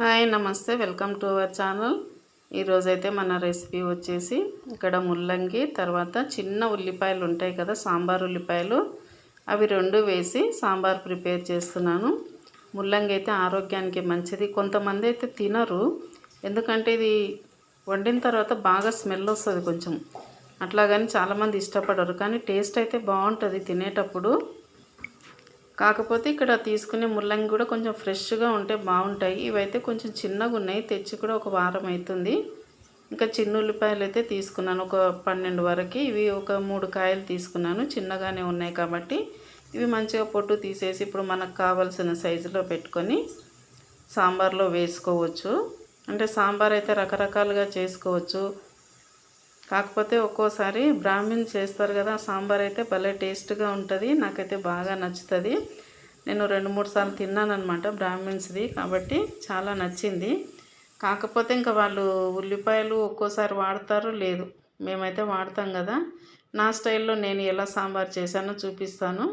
Hi నమస్తే. Welcome to our channel. ఈరోజైతే మన రెసిపీ వచ్చేసి ఇక్కడ ముల్లంగి తర్వాత చిన్న ఉల్లిపాయలు ఉంటాయి కదా సాంబార్ ఉల్లిపాయలు. అవి రెండు వేసి సాంబార్ ప్రిపేర్ చేస్తున్నాను. ముల్లంగి అయితే ఆరోగ్యానికి మంచిది. కొంతమంది అయితే తినరు. ఎందుకంటే ఇది వండిన తర్వాత బాగా స్మెల్ వస్తుంది కొంచెం. అట్లాగని చాలామంది ఇష్టపడరు. కానీ టేస్ట్ అయితే బాగుంటుంది తినేటప్పుడు. కాకపోతే ఇక్కడ తీసుకునే ముల్లంగి కూడా కొంచెం ఫ్రెష్గా ఉంటే బాగుంటాయి. ఇవైతే కొంచెం చిన్నగా ఉన్నాయి. తెచ్చి కూడా ఒక వారం అవుతుంది ఇంకా చిన్న ఉల్లిపాయలు అయితే తీసుకున్నాను. ఒక పన్నెండు వరకు. ఇవి ఒక మూడు కాయలు తీసుకున్నాను. చిన్నగానే ఉన్నాయి కాబట్టి ఇవి మంచిగా పొట్టు తీసేసి ఇప్పుడు మనకు కావాల్సిన సైజులో పెట్టుకొని సాంబార్లో వేసుకోవచ్చు. అంటే సాంబార్ అయితే రకరకాలుగా చేసుకోవచ్చు. కాకపోతే ఒక్కోసారి బ్రాహ్మిన్ చేస్తారు కదా సాంబార్ అయితే భలే టేస్ట్గా ఉంటుంది నాకైతే బాగా నచ్చుతుంది. నేను రెండు మూడు సార్లు తిన్నానమాట బ్రాహ్మిన్స్ది కాబట్టి చాలా నచ్చింది. కాకపోతే ఇంకా వాళ్ళు ఉల్లిపాయలు ఒక్కోసారి వాడతారు లేదు మేమైతే వాడతాం కదా. నా స్టైల్లో నేను ఎలా సాంబార్ చేశానో చూపిస్తాను.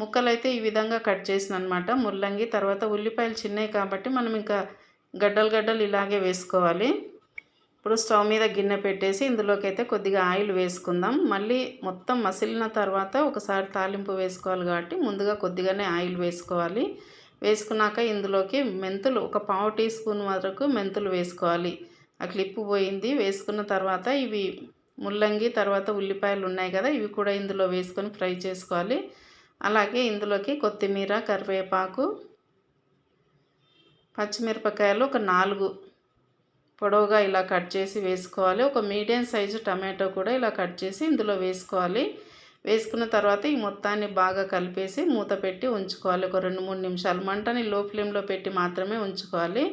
ముక్కలు అయితే ఈ విధంగా కట్ చేసిన అనమాట ముల్లంగి తర్వాత ఉల్లిపాయలు చిన్నవి కాబట్టి మనం ఇంకా గడ్డలు గడ్డలు ఇలాగే వేసుకోవాలి. ఇప్పుడు స్టవ్ మీద గిన్నె పెట్టేసి ఇందులోకి అయితే కొద్దిగా ఆయిల్ వేసుకుందాం. మళ్ళీ మొత్తం మసిలిన తర్వాత ఒకసారి తాలింపు వేసుకోవాలి కాబట్టి ముందుగా కొద్దిగానే ఆయిల్ వేసుకోవాలి. వేసుకున్నాక ఇందులోకి మెంతులు ఒక పావు టీ స్పూన్ వరకు మెంతులు వేసుకోవాలి. ఆ క్లిప్పు పోయింది. వేసుకున్న తర్వాత ఇవి ముల్లంగి తర్వాత ఉల్లిపాయలు ఉన్నాయి కదా ఇవి కూడా ఇందులో వేసుకొని ఫ్రై చేసుకోవాలి. అలాగే ఇందులోకి కొత్తిమీర కరివేపాకు పచ్చిమిరపకాయలు ఒక నాలుగు పొడవుగా ఇలా కట్ చేసి వేసుకోవాలి. ఒక మీడియం సైజు టమాటో కూడా ఇలా కట్ చేసి ఇందులో వేసుకోవాలి. వేసుకున్న తర్వాత ఈ మొత్తాన్ని బాగా కలిపేసి మూత పెట్టి ఉంచుకోవాలి. ఒక రెండు మూడు నిమిషాలు. మంటని లో ఫ్లేమ్లో పెట్టి మాత్రమే ఉంచుకోవాలి.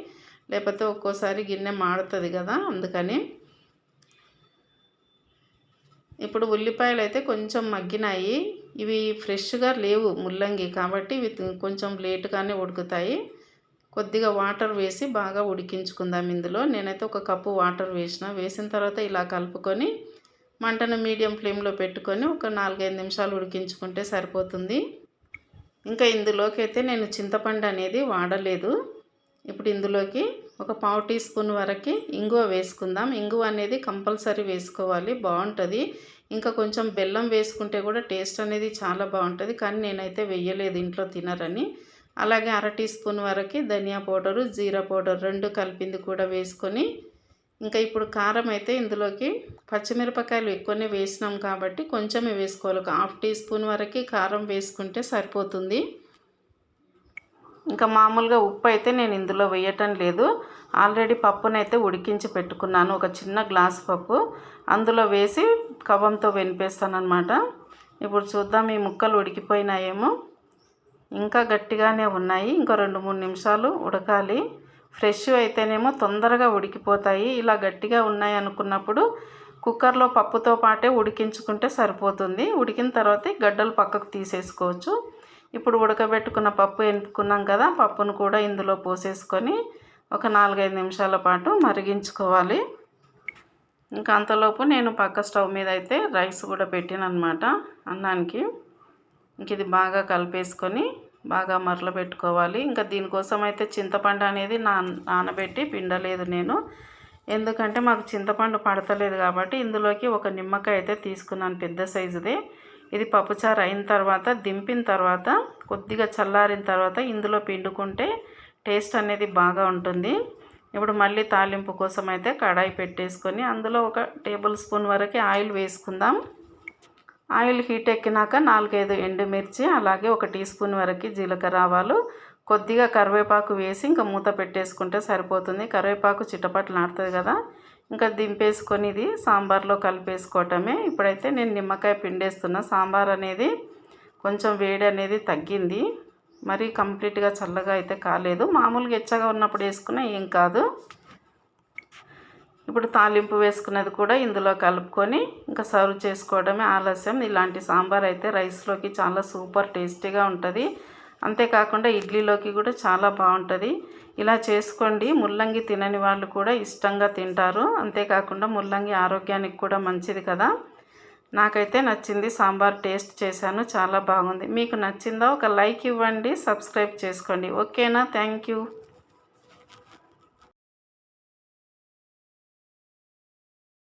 లేకపోతే ఒక్కోసారి గిన్నె మాడుతుంది కదా అందుకని. ఇప్పుడు ఉల్లిపాయలు అయితే కొంచెం మగ్గినాయి. ఇవి ఫ్రెష్గా లేవు ముల్లంగి కాబట్టి ఇవి కొంచెం లేటుగానే ఉడుకుతాయి. కొద్దిగా వాటర్ వేసి బాగా ఉడికించుకుందాం ఇందులో. నేనైతే ఒక కప్పు వాటర్ వేసిన. వేసిన తర్వాత ఇలా కలుపుకొని మంటను మీడియం ఫ్లేమ్లో పెట్టుకొని ఒక నాలుగైదు నిమిషాలు ఉడికించుకుంటే సరిపోతుంది. ఇంకా ఇందులోకి అయితే నేను చింతపండు అనేది వాడలేదు. ఇప్పుడు ఇందులోకి ఒక పావు టీ స్పూన్ వరకు ఇంగువ వేసుకుందాం. ఇంగువ అనేది కంపల్సరీ వేసుకోవాలి. బాగుంటుంది. ఇంకా కొంచెం బెల్లం వేసుకుంటే కూడా టేస్ట్ అనేది చాలా బాగుంటుంది. కానీ నేనైతే వెయ్యలేదు ఇంట్లో తినరని. అలాగే అర టీ స్పూన్ వరకు ధనియా పౌడరు జీరా పౌడర్ రెండు కలిపింది కూడా వేసుకొని ఇంకా ఇప్పుడు కారం అయితే ఇందులోకి పచ్చిమిరపకాయలు ఎక్కువనే వేసినాం కాబట్టి కొంచెమే వేసుకోవాలి. ఒక హాఫ్ టీ స్పూన్ వరకు కారం వేసుకుంటే సరిపోతుంది. ఇంకా మామూలుగా ఉప్పు అయితే నేను ఇందులో వేయటం లేదు. ఆల్రెడీ పప్పునైతే ఉడికించి పెట్టుకున్నాను ఒక చిన్న గ్లాస్ పప్పు. అందులో వేసి కవంతో వెనిపేస్తాను అనమాట ఇప్పుడు చూద్దాం ఈ ముక్కలు ఉడికిపోయినాయేమో. ఇంకా గట్టిగానే ఉన్నాయి. ఇంకో రెండు మూడు నిమిషాలు ఉడకాలి. ఫ్రెష్ అయితేనేమో తొందరగా ఉడికిపోతాయి. ఇలా గట్టిగా ఉన్నాయి అనుకున్నప్పుడు కుక్కర్లో పప్పుతో పాటే ఉడికించుకుంటే సరిపోతుంది. ఉడికిన తర్వాత గడ్డలు పక్కకు తీసేసుకోవచ్చు. ఇప్పుడు ఉడకబెట్టుకున్న పప్పు ఎనుకున్నాం కదా పప్పును కూడా ఇందులో పోసేసుకొని ఒక నాలుగైదు నిమిషాల పాటు మరిగించుకోవాలి. ఇంకా అంతలోపు నేను పక్క స్టవ్ మీద అయితే రైస్ కూడా పెట్టాను అనమాట అన్నానికి. ఇంక ఇది బాగా కలిపేసుకొని బాగా మరల పెట్టుకోవాలి. ఇంకా దీనికోసం అయితే చింతపండు అనేది నా నానబెట్టి పిండలేదు నేను. ఎందుకంటే మాకు చింతపండు పడతలేదు కాబట్టి ఇందులోకి ఒక నిమ్మకాయ అయితే తీసుకున్నాను పెద్ద సైజుది. ఇది పప్పుచారు అయిన తర్వాత దింపిన తర్వాత కొద్దిగా చల్లారిన తర్వాత ఇందులో పిండుకుంటే టేస్ట్ అనేది బాగా ఉంటుంది. ఇప్పుడు మళ్ళీ తాలింపు కోసం అయితే కడాయి పెట్టేసుకొని అందులో ఒక టేబుల్ స్పూన్ వరకు ఆయిల్ వేసుకుందాం. ఆయిల్ హీట్ ఎక్కినాక నాలుగైదు ఎండుమిర్చి అలాగే ఒక టీ స్పూన్ వరకు జీలకర్ర ఆవాలు కొద్దిగా కరివేపాకు వేసి ఇంకా మూత పెట్టేసుకుంటే సరిపోతుంది. కరివేపాకు చిట్టపట్లు నాటుతుంది కదా. ఇంకా దింపేసుకొని ఇది సాంబార్లో కలిపేసుకోవటమే. ఇప్పుడైతే నేను నిమ్మకాయ పిండేస్తున్నా. సాంబార్ అనేది కొంచెం వేడి అనేది తగ్గింది. మరీ కంప్లీట్గా చల్లగా అయితే కాలేదు. మామూలుగా ఎచ్చగా ఉన్నప్పుడు వేసుకున్నా ఏం కాదు. ఇప్పుడు తాలింపు వేసుకున్నది కూడా ఇందులో కలుపుకొని ఇంకా సర్వ్ చేసుకోవడమే ఆలస్యం. ఇలాంటి సాంబార్ అయితే రైస్లోకి చాలా సూపర్ టేస్టీగా ఉంటుంది. అంతేకాకుండా ఇడ్లీలోకి కూడా చాలా బాగుంటుంది. ఇలా చేసుకోండి. ముల్లంగి తినని వాళ్ళు కూడా ఇష్టంగా తింటారు. అంతేకాకుండా ముల్లంగి ఆరోగ్యానికి కూడా మంచిది కదా. నాకైతే నచ్చింది సాంబార్ టేస్ట్ చేశాను. చాలా బాగుంది. మీకు నచ్చిందా ఒక లైక్ ఇవ్వండి సబ్స్క్రైబ్ చేసుకోండి. ఓకేనా? Thank you.